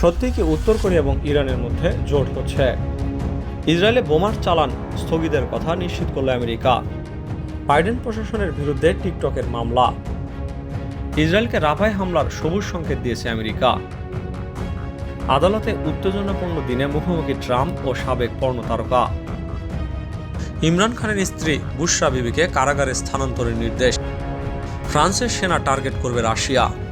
সত্যিই কি উত্তর কোরিয়া এবং ইরানের মধ্যে জোট হচ্ছে? ইসরায়েলে বোমার চালান স্থগিতের কথা নিশ্চিত করল আমেরিকা। বাইডেন প্রশাসনের বিরুদ্ধে টিকটকের মামলা। ইসরায়েলকে রাফায় হামলার সবুজ সংকেত দিয়েছে আমেরিকা। আদালতে উত্তেজনাপূর্ণ দিনে মুখোমুখি ট্রাম্প ও সাবেক পর্ণ তারকা ইমরান খানের স্ত্রী বুশরা বিবিকে কারাগারে স্থানান্তরের নির্দেশ। ফ্রান্সের সেনা টার্গেট করবে রাশিয়া।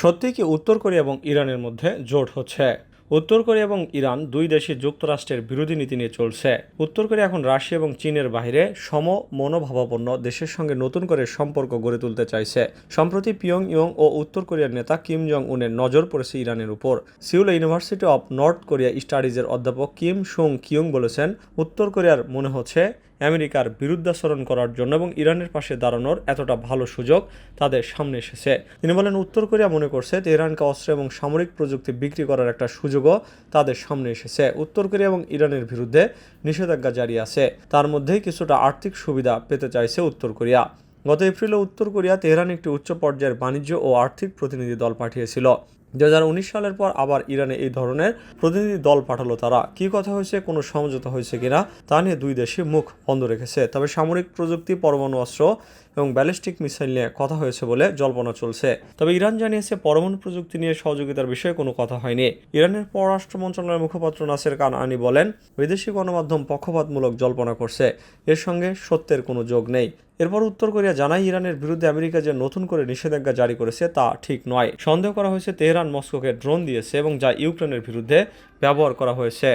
সত্যি কি উত্তর কোরিয়া এবং ইরানের মধ্যে জোট হচ্ছে? উত্তর কোরিয়া এবং ইরান দুই দেশই যুক্তরাষ্ট্রের বিরোধী নীতি নিয়ে চলছে। উত্তর কোরিয়া এখন রাশিয়া এবং চীনের বাইরে সম মনোভাবাপন্ন দেশের সঙ্গে নতুন করে সম্পর্ক গড়ে তুলতে চাইছে। সম্প্রতি পিয়ং ইয়ং ও উত্তর কোরিয়ার নেতা কিম জং উনের নজর পড়েছে ইরানের উপর। Seoul university of North Korea স্টাডিজের অধ্যাপক কিম সুং কিয়ং বলেছেন, উত্তর কোরিয়ার মনে হচ্ছে আমেরিকার বিরুদ্ধাচরণ করার জন্য এবং ইরানের পাশে দাঁড়ানোর এতটা ভালো সুযোগ তাদের সামনে এসেছে। তিনি বলেন, উত্তর কোরিয়া মনে করছে তেহরানকে অস্ত্র এবং সামরিক প্রযুক্তি বিক্রি করার একটা সুযোগও তাদের সামনে এসেছে। উত্তর কোরিয়া এবং ইরানের বিরুদ্ধে নিষেধাজ্ঞা জারি আছে। তার মধ্যেই কিছুটা আর্থিক সুবিধা পেতে চাইছে উত্তর কোরিয়া। গত এপ্রিলে উত্তর কোরিয়া তেহরান একটি উচ্চ পর্যায়ের বাণিজ্য ও আর্থিক প্রতিনিধি দল পাঠিয়েছিল। দুই হাজার উনিশ সালের পর আবার ইরানে এই ধরনের প্রতিনিধি দল পাঠালো তারা। কি কথা হয়েছে, কোনো সমঝোতা হয়েছে কিনা, তা নিয়ে দুই দেশই মুখ বন্ধ রেখেছে। তবে সামরিক প্রযুক্তি, পরমাণু অস্ত্র এবং ব্যালিস্টিক মিসাইল নিয়ে কথা হয়েছে বলে জল্পনা চলছে। তবে ইরান জানিয়েছে পরমাণু প্রযুক্তি নিয়ে সহযোগিতার বিষয়ে কোনো কথা হয়নি। ইরানের পররাষ্ট্র মন্ত্রণালয়ের মুখপাত্র নাসের কান আনি বলেন, বিদেশি গণমাধ্যম পক্ষপাতমূলক জল্পনা করছে। এর সঙ্গে সত্যের কোনো যোগ নেই। এরপর উত্তর কোরিয়া জানায়, ইরানের বিরুদ্ধে আমেরিকা যে নতুন করে নিষেধাজ্ঞা জারি করেছে তা ঠিক নয়। সন্দেহ করা হয়েছে তেহরান মস্কোকে ড্রোন দিয়েছে এবং যা ইউক্রেনের বিরুদ্ধে ব্যবহার করা হয়েছে।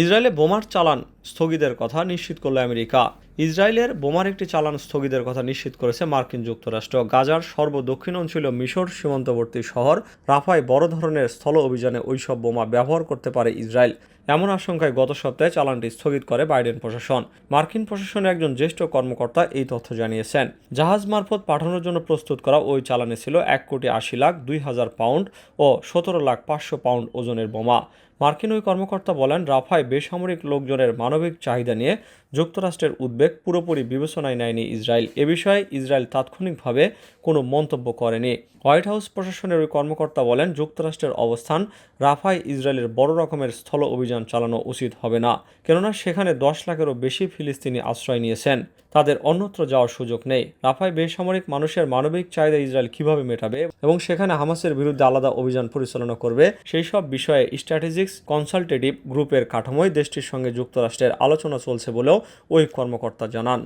ইসরায়েলে বোমার চালান স্থগিতের কথা নিশ্চিত করল আমেরিকা। ইসরায়েলের বোমার একটি চালান স্থগিতের কথা নিশ্চিত করেছে মার্কিন যুক্তরাষ্ট্র। গাজার সর্বদক্ষিণ অঞ্চলীয় মিশর সীমান্তবর্তী শহর রাফায় বড় ধরনের স্থল অভিযানে ওইসব বোমা ব্যবহার করতে পারে ইসরায়েল। এমন আশঙ্কায় গত সপ্তাহে চালানটি স্থগিত করে বাইডেন প্রশাসন। মার্কিন প্রশাসনের একজন জ্যেষ্ঠ কর্মকর্তা এই তথ্য জানিয়েছেন। জাহাজ মারফত পাঠানোর জন্য প্রস্তুত করা ওই চালানে ছিল এক কোটি আশি লাখ দুই হাজার পাউন্ড ও সতেরো লাখ পাঁচশো পাউন্ড ওজনের বোমা। মার্কিন ওই কর্মকর্তা বলেন, রাফায় বেসামরিক লোকজনের মানবিক চাহিদা নিয়ে যুক্তরাষ্ট্রের উদ্বেগ পুরোপুরি বিবেচনায় নেয়নি ইসরায়েল। এ বিষয়ে ইসরায়েল তাৎক্ষণিকভাবে কোনো মন্তব্য করেনি। হোয়াইট হাউস প্রশাসনের ওই কর্মকর্তা বলেন, যুক্তরাষ্ট্রের অবস্থান রাফায় ইসরায়েলের বড় রকমের স্থল অভিযান চালানো উচিত হবে না, কেননা সেখানে দশ লাখেরও বেশি ফিলিস্তিনি আশ্রয় নিয়েছেন। তাদের অন্যত্র যাওয়ার সুযোগ নেই। রাফায় বেসামরিক মানুষের মানবিক চাহিদা ইসরায়েল কীভাবে মেটাবে এবং সেখানে হামাসের বিরুদ্ধে আলাদা অভিযান পরিচালনা করবে, সেই সব বিষয়ে স্ট্র্যাটেজিক্স কনসালটেটিভ গ্রুপের কাঠামোয় দেশটির সঙ্গে যুক্তরাষ্ট্রের আলোচনা চলছে বলেও ওই কর্মকর্তা জানান।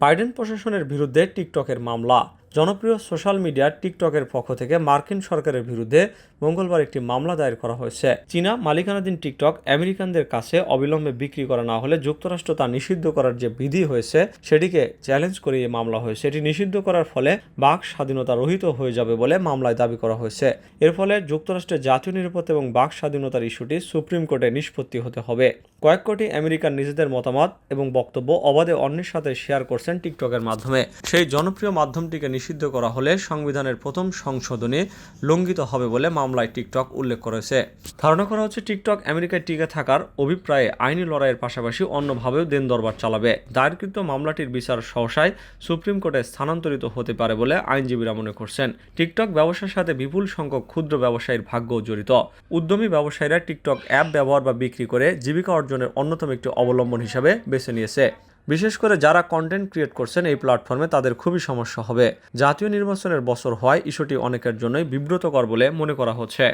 বাইডেন প্রশাসনের বিরুদ্ধে টিকটকের মামলা। জনপ্রিয় সোশ্যাল মিডিয়া টিকটকের পক্ষ থেকে মার্কিন সরকারের বিরুদ্ধে মঙ্গলবার একটি মামলা দায়ের করা হয়েছে। চীনা মালিকানাধীন টিকটক আমেরিকানদের কাছে অবিলম্বে বিক্রি করা না হলে যুক্তরাষ্ট্র তা নিষিদ্ধ করার যে বিধি হয়েছে, সেটিকে চ্যালেঞ্জ করে এই মামলা হয়েছে। এটি নিষিদ্ধ করার ফলে বাক স্বাধীনতা রহিত হয়ে যাবে বলে মামলায় দাবি করা হয়েছে। এর ফলে যুক্তরাষ্ট্রের জাতীয় নিরাপত্তা এবং বাক স্বাধীনতার ইস্যুটি সুপ্রিম কোর্টে নিষ্পত্তি হতে হবে। কয়েক কোটি আমেরিকান নিজেদের মতামত এবং বক্তব্য অবাধে অন্যের সাথে শেয়ার করছেন টিকটকের মাধ্যমে। সেই জনপ্রিয় মাধ্যমটিকে নিষিদ্ধ করা হলে সংবিধানের প্রথম সংশোধনী লঙ্ঘিত হবে বলে মামলায় টিকটক উল্লেখ করেছে। ধারণা করা হচ্ছে টিকটক আমেরিকায় টিকে থাকার অভিপ্রায়ে আইনি লড়াইয়ের পাশাপাশি অন্যভাবেও দেন দরবার চালাবে। দায়েরকৃত মামলাটির বিচার সহসায় সুপ্রিম কোর্টে স্থানান্তরিত হতে পারে বলে আইনজীবীরা মনে করছেন। টিকটক ব্যবসার সাথে বিপুল সংখ্যক ক্ষুদ্র ব্যবসায়ীর ভাগ্যও জড়িত। উদ্যমী ব্যবসায়ীরা টিকটক অ্যাপ ব্যবহার বা বিক্রি করে জীবিকা অর্জনের অন্যতম একটি অবলম্বন হিসাবে বেছে নিয়েছে। বিশেষ করে যারা কন্টেন্ট ক্রিয়েট করছেন এই প্ল্যাটফর্মে তাদের খুবই সমস্যা হবে। জাতীয় নির্বাচনের বছর হওয়ায় ইস্যুটি অনেকের জন্যই বিব্রতকর বলে মনে করা হচ্ছে।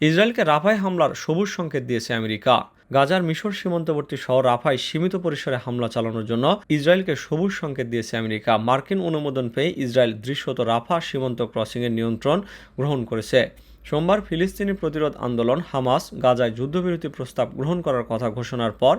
ইসরায়েলকে রাফায় হামলার সবুজ সংকেত দিয়েছে আমেরিকা। গাজার মিশর সীমান্তবর্তী শহর রাফায় সীমিত পরিসরে হামলা চালানোর জন্য ইসরায়েলকে সবুজ সংকেত দিয়েছে আমেরিকা। মার্কিন অনুমোদন পেয়ে ইসরায়েল দৃশ্যত রাফা সীমান্ত ক্রসিংয়ের নিয়ন্ত্রণ গ্রহণ করেছে। সোমবার ফিলিস্তিনি প্রতিরোধ আন্দোলন হামাস গাজায় যুদ্ধবিরতি প্রস্তাব গ্রহণ করার কথা ঘোষণার পর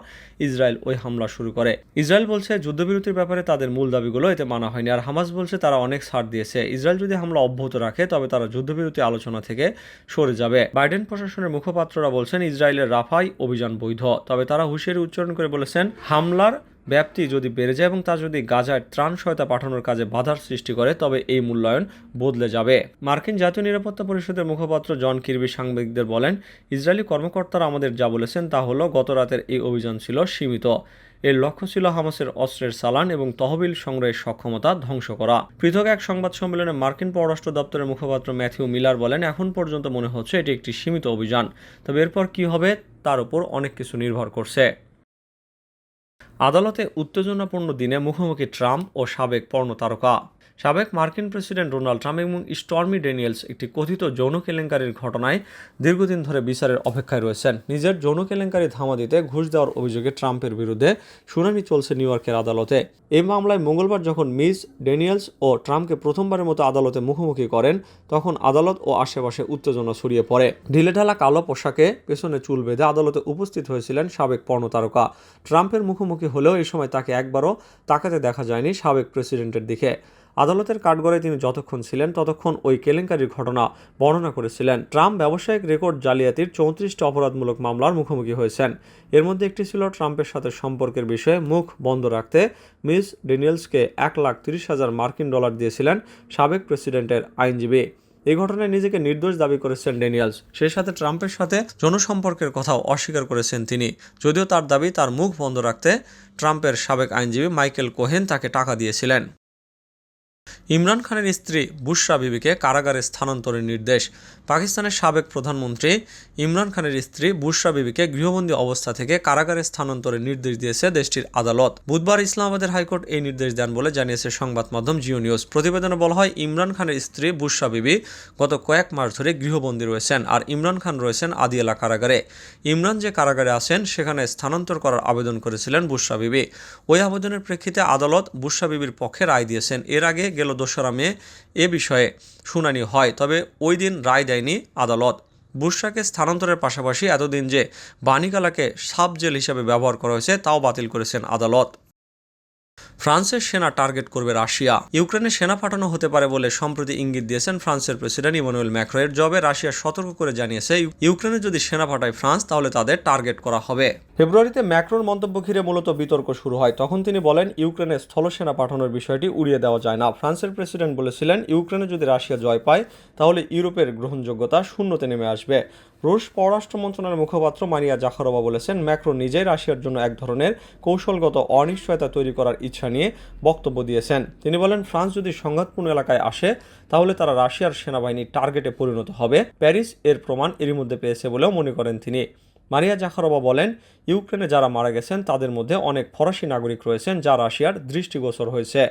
ইসরায়েল ওই হামলা শুরু করে। ইসরায়েল বলছে যুদ্ধবিরতির ব্যাপারে তাদের মূল দাবিগুলো এতে মানা হয়নি আর হামাস বলছে তারা অনেক ছাড় দিয়েছে। ইসরায়েল যদি হামলা অব্যাহত রাখে, তবে তারা যুদ্ধবিরতি আলোচনা থেকে সরে যাবে। বাইডেন প্রশাসনের মুখপাত্ররা বলছেন, ইসরায়েলের রাফাই অভিযান বৈধ, তবে তারা হুঁশিয়ারি উচ্চারণ করে বলেছেন, হামলার ব্যাপ্তি যদি বেড়ে যায় এবং তা যদি গাজায় ত্রাণ সহায়তা পাঠানোর কাজে বাধার সৃষ্টি করে, তবে এই মূল্যায়ন বদলে যাবে। মার্কিন জাতীয় নিরাপত্তা পরিষদের মুখপাত্র জন কিরবি সাংবাদিকদের বলেন, ইসরায়েলি কর্মকর্তারা আমাদের যা বলেছেন তা হলো, গত রাতের এই অভিযান ছিল সীমিত। এর লক্ষ্য ছিল হামাসের অস্ত্রের চালান এবং তহবিল সংগ্রহের সক্ষমতা ধ্বংস করা। পৃথক এক সংবাদ সম্মেলনে মার্কিন পররাষ্ট্র দপ্তরের মুখপাত্র ম্যাথিউ মিলার বলেন, এখন পর্যন্ত মনে হচ্ছে এটি একটি সীমিত অভিযান। তবে এরপর কি হবে, তার উপর অনেক কিছু নির্ভর করছে। আদালতে উত্তেজনাপূর্ণ দিনে মুখোমুখি ট্রাম্প ও সাবেক পর্ণ তারকা। সাবেক মার্কিন প্রেসিডেন্ট ডোনাল্ড ট্রাম্প এবং স্টর্মি ড্যানিয়েলস একটি কথিত যৌন কেলেঙ্কারির ঘটনায় দীর্ঘদিন ধরে বিচারের অপেক্ষায় রয়েছেন। নিজের যৌন কেলেঙ্কারি ধামা দিতে ঘুষ দেওয়ার অভিযোগে ট্রাম্পের বিরুদ্ধে শুনানি চলছে নিউ ইয়র্কের আদালতে। এই মামলায় মঙ্গলবার যখন মিস ড্যানিয়েলস ও ট্রাম্পকে প্রথমবারের মতো আদালতে মুখোমুখি করেন, তখন আদালত ও আশেপাশে উত্তেজনা ছড়িয়ে পড়ে। ঢিলেঢালা কালো পোশাকে পেছনে চুল বেঁধে আদালতে উপস্থিত হয়েছিলেন সাবেক পর্ণতারকা। ট্রাম্পের মুখোমুখি হলেও এই সময় তাকে একবারও তাকাতে দেখা যায়নি সাবেক প্রেসিডেন্টের দিকে। আদালতের কাঠগড়ায় তিনি যতক্ষণ ছিলেন ততক্ষণ ওই কেলেঙ্কারির ঘটনা বর্ণনা করেছিলেন। ট্রাম্প ব্যবসায়িক রেকর্ড জালিয়াতির চৌত্রিশটি অপরাধমূলক মামলার মুখোমুখি হয়েছেন। এর মধ্যে একটি ছিল ট্রাম্পের সাথে সম্পর্কের বিষয়ে মুখ বন্ধ রাখতে। মিস ডেনিয়েলসকে এক লাখ তিরিশ হাজার মার্কিন ডলার দিয়েছিলেন সাবেক প্রেসিডেন্টের আইনজীবী। এই ঘটনায় নিজেকে নির্দোষ দাবি করেছেন ড্যানিয়েলস। সেই সাথে ট্রাম্পের সাথে জনসম্পর্কের কথাও অস্বীকার করেছেন তিনি। যদিও তার দাবি তার মুখ বন্ধ রাখতে ট্রাম্পের সাবেক আইনজীবী মাইকেল কোহেন তাকে টাকা দিয়েছিলেন। ইমরান খানের স্ত্রী বুশরা বিবিকে কারাগারে স্থানান্তরের নির্দেশ। পাকিস্তানের সাবেক প্রধানমন্ত্রী ইমরান খানের স্ত্রী বুশরা বিবিকে গৃহবন্দী অবস্থা থেকে কারাগারে স্থানান্তরের নির্দেশ দিয়েছে দেশটির আদালত। বুধবার ইসলামাবাদের হাইকোর্ট এই নির্দেশ দেন বলে জানিয়েছে সংবাদ মাধ্যম জিও নিউজ। প্রতিবেদনে বলা হয়, ইমরান খানের স্ত্রী বুশরা বিবি গত কয়েক মাস ধরে গৃহবন্দী রয়েছেন আর ইমরান খান রয়েছেন আদিয়ালা কারাগারে। ইমরান যে কারাগারে আছেন, সেখানে স্থানান্তর করার আবেদন করেছিলেন বুশরা বিবি। ওই আবেদনের প্রেক্ষিতে আদালত বুশরা বিবির পক্ষে রায় দিয়েছেন। এর আগে গেল দোসরা মে, এ বিষয়ে শুনানি হয়। তবে ওই দিন রায় দেয়নি আদালত। বুশরাকে স্থানান্তরের পাশাপাশি এতদিন যে বাণিকালাকে সাব জেল হিসেবে ব্যবহার করা হয়েছে, তাও বাতিল করেছেন আদালত। ফ্রান্সের সেনা টার্গেট করবে রাশিয়া। ইউক্রেনে সেনা পাঠানো হতে পারে বলে সম্প্রতি ইঙ্গিত দিয়েছেন ফ্রান্সের প্রেসিডেন্ট ইমানুয়েল ম্যাক্রো এর জবে রাশিয়া সতর্ক করে জানিয়েছে ইউ- ইউক্রেনে যদি সেনা পাঠায় ফ্রান্স, তাহলে তাদের টার্গেট করা হবে। ফেব্রুয়ারিতে ম্যাক্রোর মন্তব্য ঘিরে মূলত বিতর্ক শুরু হয়। তখন তিনি বলেন, ইউক্রেনে স্থলসেনা পাঠানোর বিষয়টি উড়িয়ে দেওয়া যায় না। ফ্রান্সের প্রেসিডেন্ট বলেছিলেন, ইউক্রেনে যদি রাশিয়া জয় পায়, তাহলে ইউরোপের গ্রহণযোগ্যতা শূন্যতে নেমে আসবে। রুশ পররাষ্ট্র মন্ত্রণালয়ের মুখপাত্র মারিয়া জাখারোভা বলেছেন ম্যাক্রো নিজেই রাশিয়ার জন্য এক ধরনের কৌশলগত অনিশ্চয়তা তৈরি করার ইচ্ছা নিয়ে বক্তব্য দিয়েছেন। তিনি বলেন, ফ্রান্স যদি সংঘাতপূর্ণ এলাকায় আসে, তাহলে তারা রাশিয়ার সেনাবাহিনীর টার্গেটে পরিণত হবে। প্যারিস এর প্রমাণ এরই মধ্যে পেয়েছে বলেও মনে করেন তিনি। মারিয়া জাখারোবা বলেন, ইউক্রেনে যারা মারা গেছেন, তাদের মধ্যে অনেক ফরাসি নাগরিক রয়েছেন যা রাশিয়ার দৃষ্টিগোচর হয়েছে।